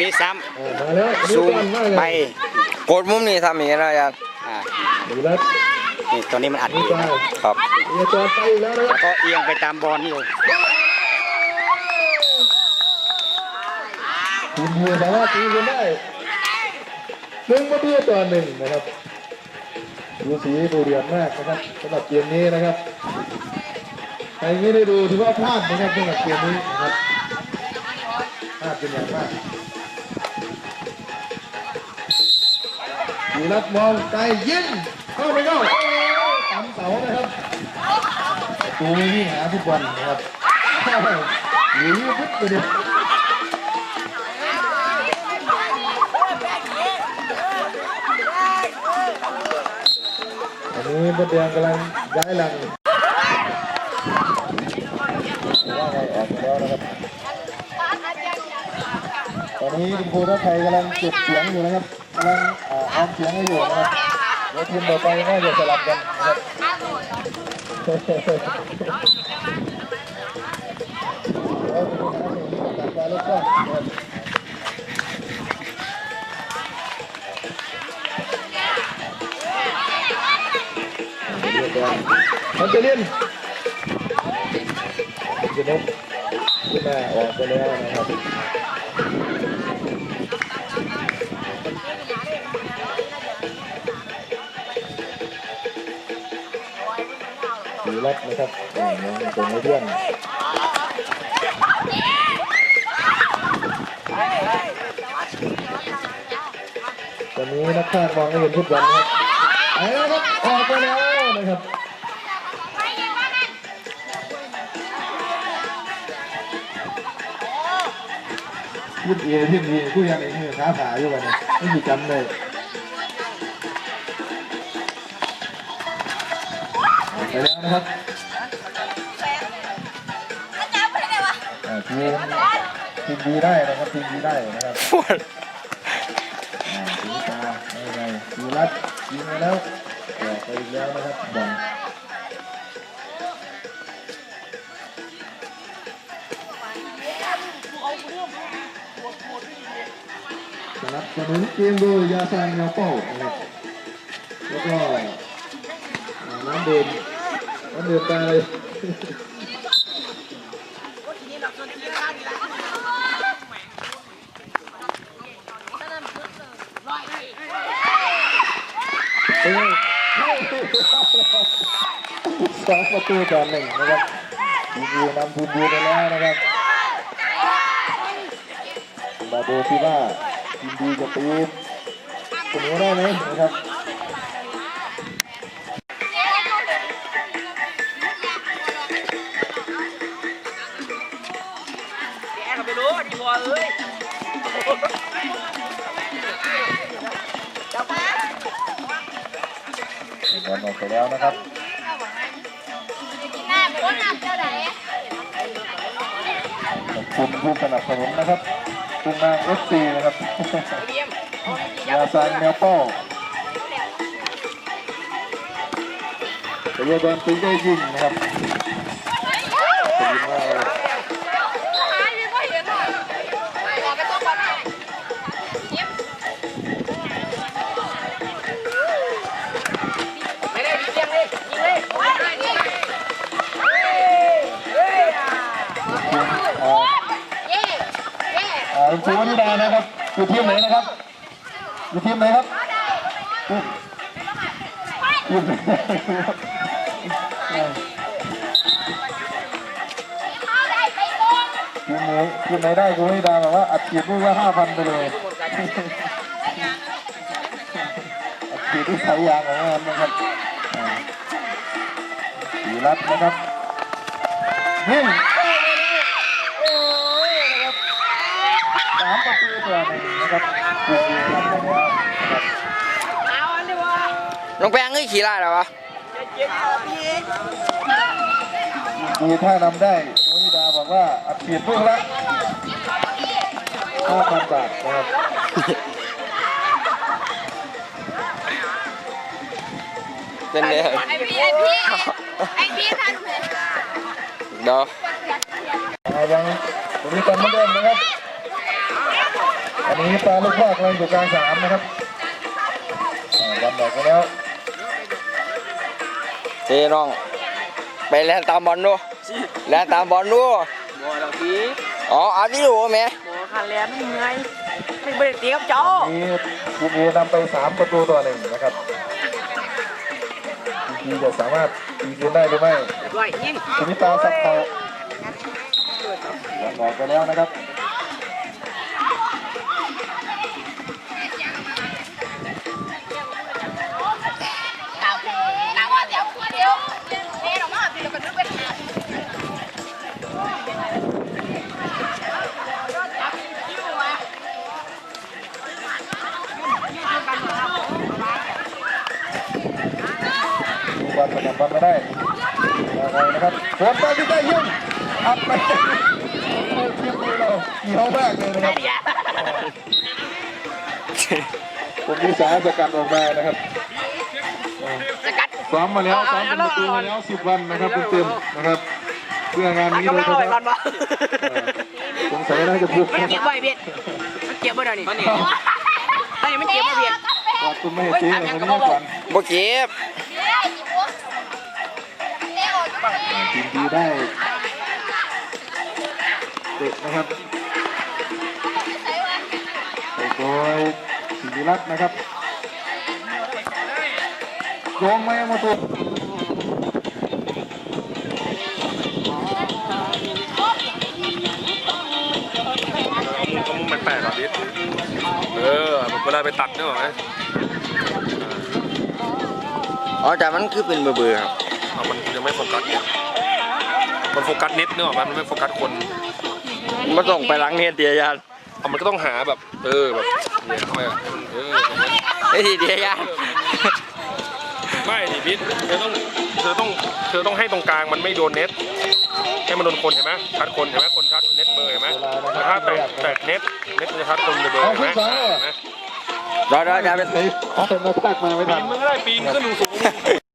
มีซ้เออมาแล้วำซูมก่อนว่าไงไปกดมุมนี้ทำอย่างนี้นะอาจารย์อ่าดูแล้วนี่ตัวนี้มันอัดนี่อยู่ไปครับเอียจอดไปอีกแล้วนะคแล้รับวก็เอียงไปตามบอลอยู่ทีมเยือนสามารถตีกันได้หนึ่งประตูต่อหนึ่งนะครับดูสีดูเดือดมากนะครับสำหรับเกมนี้นะครับใครไม่ได้ดูถือว่าพลาดนะครับสำหรับเกมนี้นะครับพลาดเป็นอย่างมาก ดูรัดมองไกลยิงเข้าไปเข้าตามเสานะครับตูไม่หาฟุตบอลนะครับหนีพุทธไปดิอันนี้บดแดงกำลังย้ายหลังว่าไงออกแล้วนะครับตอนนี้คุณครูทัพไทยกำลังเก็บเสียงอยู่นะครับกำลัง อ่าออมเสียงให้อยู่นะครับเดี๋ยวทีมต่อไปน่าจะสลับกันนะครับแล้วคุณครูหาเสียงจาการเลือกตั้งนะครับมันจะเล่นจะนกขึ้นมาออกไปแล้วนะครับ รัดนะครับอ่าน้องเป็นไอนตอนนี้นักพากย์มองไม่เห็นฟุตบอลนะครับเอาละครับออกไปแล้วนะครับพูดเอที่นี่ผู้ยังเองมือขาขาอยู่กันนะไม่มีจำเลย ไปแล้วนะครับอ่าทีมทีมดีได้นะครับทีมดีได้นะครับอ่าสีตาไม่เป็นไรสีรัดยิงไปแล้วออกไปอีกแล้วนะครับบอลสนับสนุนเกมโดยยาซางยาเป้านะครับแล้วก็อ่าน้ำดื่มน้ำดื่มตาเลยเอ้ยสองประตูต่อหนึ่งนะครับทีมยูนำทีมยูไปแล้วนะครับมาดูที่ว่าทีมดีจะตีเสมอได้ไหมนะครับ บอลออกไปแล้วนะครับขอบคุณผู้สนับสนุนนะครับคุณนางเอฟซีนะครับยาซานแมวเป้าแต่ยาบอลตีได้ยิงนะครับ อ่าคุณครูวนิดานะครับ อยู่ทีมไหนนะครับ อยู่ทีมไหนครับอยู่อยู่ทีมไหนทีมไหนได้คุณวนิดาบอกว่าอัดฉีดลูกละห้าพันไปเลยอัดฉีดที่สายยางของมันนะครับอ่าสีรัดนะครับยิามประตูต่อหนึ่งนะครับถูกยิงครับนะครับเอาอันนี้วะน้องแป้งเอ้ยขี่ได้เหรอวะเจ็บพี่ดูถ้านำได้วนิดาบอกว่าอัดฉีดลูกละ5,000บาทนะครับเป็นไงไอพี่ไอพี่ไอพี่ทันไหมเดี๋ยวเอายังตรงนี้กันเหมือนเดิมนะครับ อันนี้ปลาลูกว่ากำลังอยู่กลางสนามนะครับอ่าวันบอกไปแล้วเทน้อง ไปแล่นตามบอลดูแล่นตามบอลดูบ่ดอกพี่อ๋ออาที่ดูแม่บ่คันแลนไม่เหนื่อยไม่เบรกเตีกับเจ้านี่ทีมเอนำไปสามประตูต่อหนึ่งนะครับทีมจะสามารถตีคืนได้หรือไม่ด้วยยิงสุนิตาสับเขาวันบอกไปแล้วนะครับ นะครับบอลไปที่ได้ยิงอัดไปทีมเราเหนียวมากเลยนะครับผมมีสายสกัดออกมานะครับสกัดซ้อมมาแล้วซ้อมเป็นประตูมาแล้วสิบวันนะครับเต็มๆนะครับเพื่องานมันนี้ก็โดไม่ยเฉเอาไปก่อพาะนบ่สงสัยน่าจะถูกมันนะเก็บครับไว้เบ็ดมันเก็บไว้เดี๋ยวนี้ไอ้มันเก็บไว้เบ็ดขอบคุณไม่ให้ตีเลยคนนี้ก่อนบ่เก็บ ทีมดีได้เตะนะครับไปโดยสิริรัตน์นะครับโยงไม่มาตัวก็มุมแปลกๆแบบนี้เออเวลาไปตัดเนี่ยหรอไหมอ๋อแต่มันคือเป็นเบอร์เบอร์ครับเอามันยังไม่โฟกัสเนี่ย มันโฟกัสเน็ตเนี่ยหรอไหมมันไม่โฟกัสคนมันต้องไปล้างเน็ตเดียยานเอามันก็ต้องหาแบบ เออแบบเนี่ยเข้าไปอะเออไอ้ทีเดียยานไม่ดิพิษเธอต้องเธอต้องเธอต้องให้ตรงกลางมันไม่โดนเน็ตให้มันโดนคนเห็นไหมชัดคนเห็นไหมคนชัดเน็ตเบอร์เห็นไหมแต่ถ้าแตกแตกเน็ตเน็ตมันจะชัดคนเบอร์เห็นไหมเห็นไหมรอรอจะเป็นเฮ้ยเอาเป็นมาทักมาไม่ปีทันนมันก็ได้ปีนขึ้นสูง